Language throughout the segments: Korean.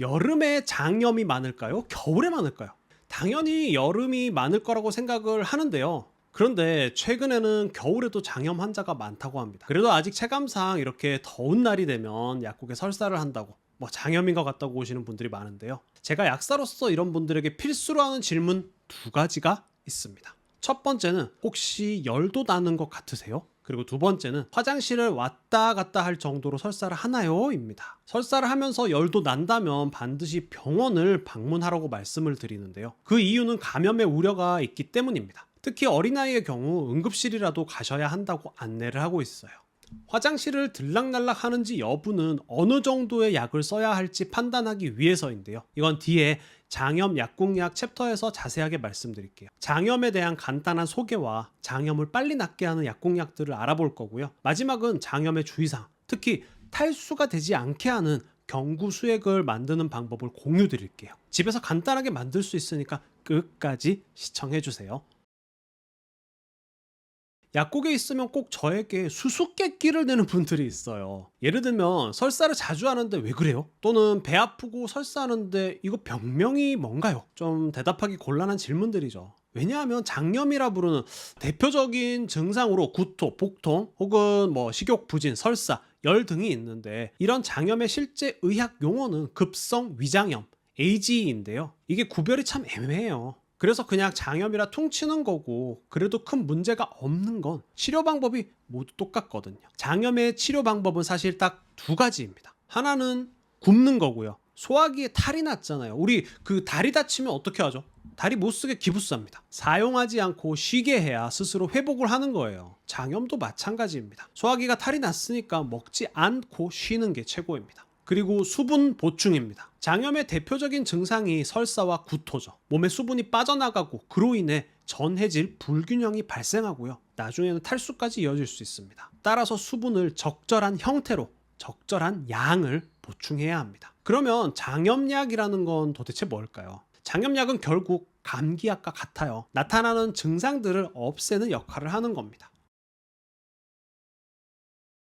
여름에 장염이 많을까요? 겨울에 많을까요? 당연히 여름이 많을 거라고 생각을 하는데요. 그런데 최근에는 겨울에도 장염 환자가 많다고 합니다. 그래도 아직 체감상 이렇게 더운 날이 되면 약국에 설사를 한다고 뭐 장염인 것 같다고 오시는 분들이 많은데요. 제가 약사로서 이런 분들에게 필수로 하는 질문 두 가지가 있습니다. 첫 번째는 혹시 열도 나는 것 같으세요? 그리고 두 번째는 화장실을 왔다 갔다 할 정도로 설사를 하나요? 입니다. 설사를 하면서 열도 난다면 반드시 병원을 방문하라고 말씀을 드리는데요. 그 이유는 감염의 우려가 있기 때문입니다. 특히 어린아이의 경우 응급실이라도 가셔야 한다고 안내를 하고 있어요. 화장실을 들락날락 하는지 여부는 어느 정도의 약을 써야 할지 판단하기 위해서인데요. 이건 뒤에 장염 약국약 챕터에서 자세하게 말씀드릴게요. 장염에 대한 간단한 소개와 장염을 빨리 낫게 하는 약국약들을 알아볼 거고요. 마지막은 장염의 주의사항, 특히 탈수가 되지 않게 하는 경구 수액을 만드는 방법을 공유 드릴게요. 집에서 간단하게 만들 수 있으니까 끝까지 시청해 주세요. 약국에 있으면 꼭 저에게 수수께끼를 내는 분들이 있어요. 예를 들면 설사를 자주 하는데 왜 그래요? 또는 배 아프고 설사하는데 이거 병명이 뭔가요? 좀 대답하기 곤란한 질문들이죠. 왜냐하면 장염이라 부르는 대표적인 증상으로 구토, 복통 혹은 뭐 식욕 부진, 설사, 열 등이 있는데 이런 장염의 실제 의학 용어는 급성 위장염, AGE인데요. 이게 구별이 참 애매해요. 그래서 그냥 장염이라 퉁치는 거고 그래도 큰 문제가 없는 건 치료 방법이 모두 똑같거든요. 장염의 치료 방법은 사실 딱 두 가지입니다. 하나는 굽는 거고요. 소화기에 탈이 났잖아요. 우리 그 다리 다치면 어떻게 하죠? 다리 못 쓰게 기부스합니다. 사용하지 않고 쉬게 해야 스스로 회복을 하는 거예요. 장염도 마찬가지입니다. 소화기가 탈이 났으니까 먹지 않고 쉬는 게 최고입니다. 그리고 수분 보충입니다. 장염의 대표적인 증상이 설사와 구토죠. 몸에 수분이 빠져나가고 그로 인해 전해질 불균형이 발생하고요. 나중에는 탈수까지 이어질 수 있습니다. 따라서 수분을 적절한 형태로 적절한 양을 보충해야 합니다. 그러면 장염약이라는 건 도대체 뭘까요? 장염약은 결국 감기약과 같아요. 나타나는 증상들을 없애는 역할을 하는 겁니다.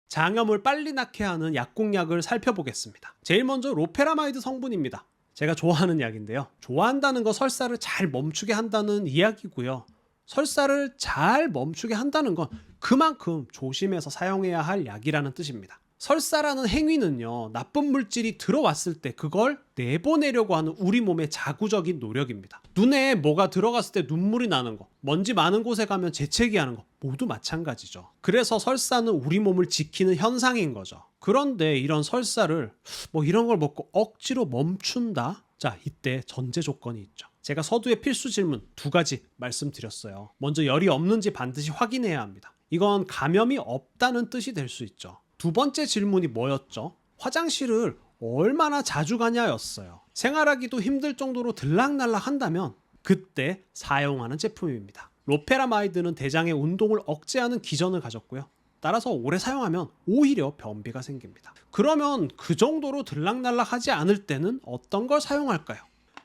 장염을 빨리 낫게 하는 약국약을 살펴보겠습니다. 제일 먼저 로페라마이드 성분입니다. 제가 좋아하는 약인데요. 좋아한다는 거 설사를 잘 멈추게 한다는 이야기고요. 설사를 잘 멈추게 한다는 건 그만큼 조심해서 사용해야 할 약이라는 뜻입니다. 설사라는 행위는요, 나쁜 물질이 들어왔을 때 그걸 내보내려고 하는 우리 몸의 자구적인 노력입니다. 눈에 뭐가 들어갔을 때 눈물이 나는 거, 먼지 많은 곳에 가면 재채기 하는 거, 모두 마찬가지죠. 그래서 설사는 우리 몸을 지키는 현상인 거죠. 그런데 이런 설사를 뭐 이런 걸 먹고 억지로 멈춘다? 자, 이때 전제 조건이 있죠. 제가 서두에 필수 질문 두 가지 말씀드렸어요. 먼저 열이 없는지 반드시 확인해야 합니다. 이건 감염이 없다는 뜻이 될 수 있죠. 두 번째 질문이 뭐였죠? 화장실을 얼마나 자주 가냐였어요. 생활하기도 힘들 정도로 들락날락 한다면 그때 사용하는 제품입니다. 로페라마이드는 대장의 운동을 억제하는 기전을 가졌고요. 따라서 오래 사용하면 오히려 변비가 생깁니다. 그러면 그 정도로 들락날락 하지 않을 때는 어떤 걸 사용할까요?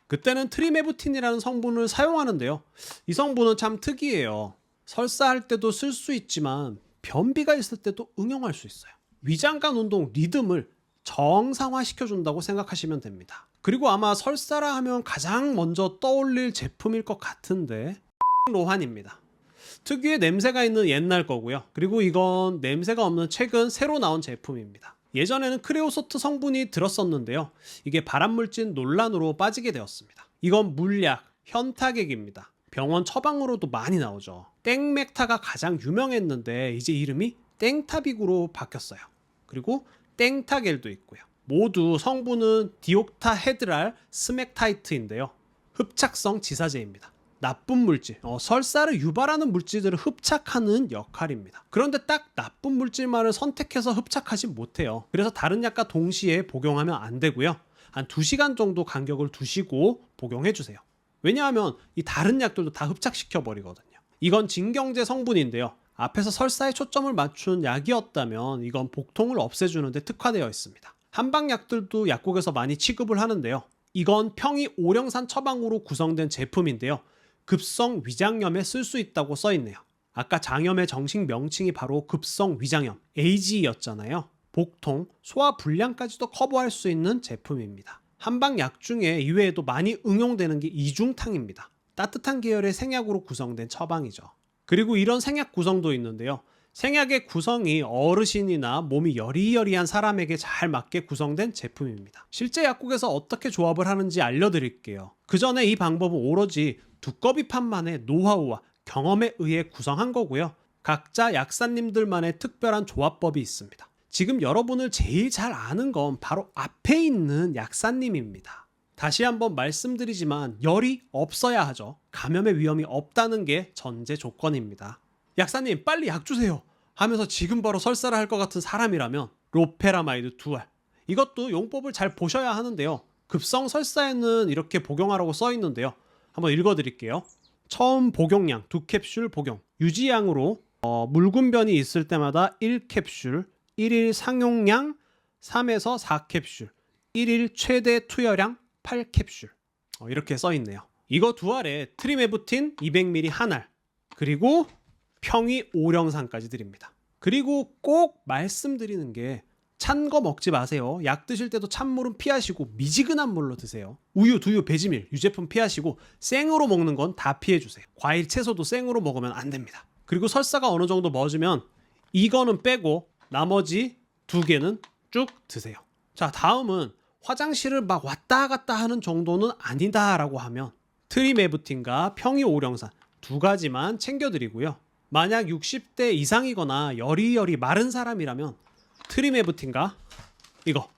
그때는 트리메부틴이라는 성분을 사용하는데요. 이 성분은 참 특이해요. 설사할 때도 쓸 수 있지만 변비가 있을 때도 응용할 수 있어요. 위장관 운동 리듬을 정상화시켜 준다고 생각하시면 됩니다. 그리고 아마 설사라 하면 가장 먼저 떠올릴 제품일 것 같은데 로한입니다. 특유의 냄새가 있는 옛날 거고요. 그리고 이건 냄새가 없는 최근 새로 나온 제품입니다. 예전에는 크레오소트 성분이 들었었는데요. 이게 발암물질 논란으로 빠지게 되었습니다. 이건 물약, 현타객입니다. 병원 처방으로도 많이 나오죠. 땡맥타가 가장 유명했는데 이제 이름이 땡타빅으로 바뀌었어요. 그리고 땡타겔도 있고요. 모두 성분은 디옥타헤드랄 스맥타이트인데요. 흡착성 지사제입니다. 나쁜 물질, 어, 설사를 유발하는 물질들을 흡착하는 역할입니다. 그런데 딱 나쁜 물질만을 선택해서 흡착하지 못해요. 그래서 다른 약과 동시에 복용하면 안 되고요. 한 2시간 정도 간격을 두시고 복용해 주세요. 왜냐하면 이 다른 약들도 다 흡착시켜 버리거든요. 이건 진경제 성분인데요. 앞에서 설사에 초점을 맞춘 약이었다면 이건 복통을 없애주는데 특화되어 있습니다. 한방약들도 약국에서 많이 취급을 하는데요. 이건 평이 오령산 처방으로 구성된 제품인데요. 급성 위장염에 쓸 수 있다고 써 있네요. 아까 장염의 정식 명칭이 바로 급성 위장염 AG였잖아요. 복통, 소화 불량까지도 커버할 수 있는 제품입니다. 한방약 중에 이외에도 많이 응용되는 게 이중탕입니다. 따뜻한 계열의 생약으로 구성된 처방이죠. 그리고 이런 생약 구성도 있는데요. 생약의 구성이 어르신이나 몸이 여리여리한 사람에게 잘 맞게 구성된 제품입니다. 실제 약국에서 어떻게 조합을 하는지 알려드릴게요. 그 전에 이 방법은 오로지 두꺼비판만의 노하우와 경험에 의해 구성한 거고요. 각자 약사님들만의 특별한 조합법이 있습니다. 지금 여러분을 제일 잘 아는 건 바로 앞에 있는 약사님입니다. 다시 한번 말씀드리지만 열이 없어야 하죠. 감염의 위험이 없다는 게 전제 조건입니다. 약사님 빨리 약 주세요 하면서 지금 바로 설사를 할 것 같은 사람이라면 로페라마이드 두 알 이것도 용법을 잘 보셔야 하는데요. 급성 설사에는 이렇게 복용하라고 써 있는데요. 한번 읽어드릴게요. 처음 복용량 두 캡슐 복용 유지량으로 어, 물군변이 있을 때마다 1캡슐 1일 상용량 3에서 4캡슐 1일 최대 투여량 8캡슐 어, 이렇게 써 있네요. 이거 두 알에 트리메부틴 200ml 한 알 그리고 평이 오령산까지 드립니다. 그리고 꼭 말씀드리는 게 찬 거 먹지 마세요. 약 드실 때도 찬물은 피하시고 미지근한 물로 드세요. 우유, 두유, 배지밀, 유제품 피하시고 생으로 먹는 건 다 피해 주세요. 과일, 채소도 생으로 먹으면 안 됩니다. 그리고 설사가 어느 정도 멎으면 이거는 빼고 나머지 두 개는 쭉 드세요. 자, 다음은 화장실을 막 왔다 갔다 하는 정도는 아니다라고 하면 트리메부틴과 평이오령산 두 가지만 챙겨드리고요. 만약 60대 이상이거나 여리여리 마른 사람이라면 트리메부틴과 이거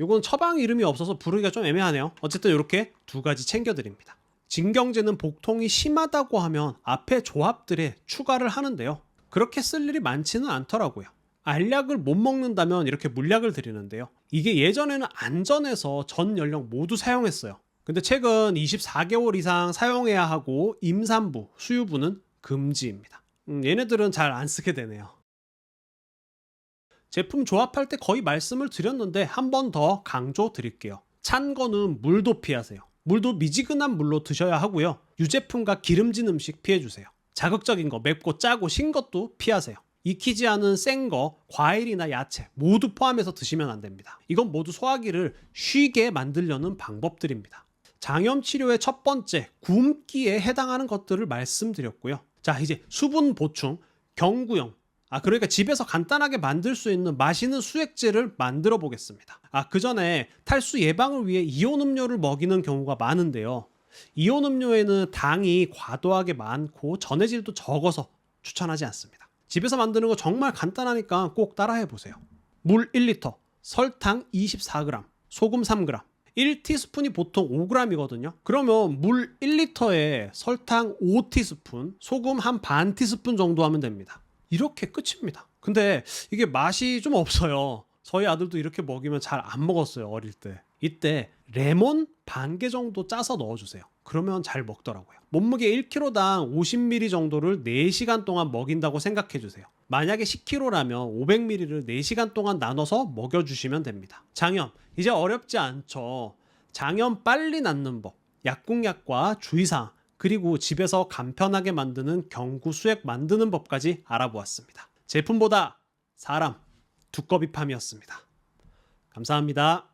요건 처방 이름이 없어서 부르기가 좀 애매하네요. 어쨌든 이렇게 두 가지 챙겨드립니다. 진경제는 복통이 심하다고 하면 앞에 조합들에 추가를 하는데요. 그렇게 쓸 일이 많지는 않더라고요. 알약을 못 먹는다면 이렇게 물약을 드리는데요. 이게 예전에는 안전해서 전 연령 모두 사용했어요. 근데 최근 24개월 이상 사용해야 하고 임산부, 수유부는 금지입니다. 음, 얘네들은 잘 안 쓰게 되네요. 제품 조합할 때 거의 말씀을 드렸는데 한 번 더 강조 드릴게요. 찬 거는 물도 피하세요. 물도 미지근한 물로 드셔야 하고요. 유제품과 기름진 음식 피해주세요. 자극적인 거, 맵고 짜고 신 것도 피하세요. 익히지 않은 생 거, 과일이나 야채 모두 포함해서 드시면 안 됩니다. 이건 모두 소화기를 쉬게 만들려는 방법들입니다. 장염 치료의 첫 번째, 굶기에 해당하는 것들을 말씀드렸고요. 자, 이제 수분 보충, 경구용, 아, 그러니까 집에서 간단하게 만들 수 있는 마시는 수액제를 만들어 보겠습니다. 아, 그 전에 탈수 예방을 위해 이온 음료를 먹이는 경우가 많은데요. 이온 음료에는 당이 과도하게 많고 전해질도 적어서 추천하지 않습니다. 집에서 만드는 거 정말 간단하니까 꼭 따라해 보세요. 물 1리터, 설탕 24g, 소금 3g. 1티스푼이 보통 5g이거든요. 그러면 물 1리터에 설탕 5티스푼, 소금 한 반 티스푼 정도 하면 됩니다. 이렇게 끝입니다. 근데 이게 맛이 좀 없어요. 저희 아들도 이렇게 먹이면 잘 안 먹었어요, 어릴 때. 이때 레몬 반 개 정도 짜서 넣어주세요. 그러면 잘 먹더라고요. 몸무게 1kg당 50ml 정도를 4시간 동안 먹인다고 생각해 주세요. 만약에 10kg라면 500ml를 4시간 동안 나눠서 먹여주시면 됩니다. 장염, 이제 어렵지 않죠. 장염 빨리 낫는 법, 약국약과 주의사항, 그리고 집에서 간편하게 만드는 경구 수액 만드는 법까지 알아보았습니다. 제품보다 사람, 두꺼비 팜이었습니다. 감사합니다.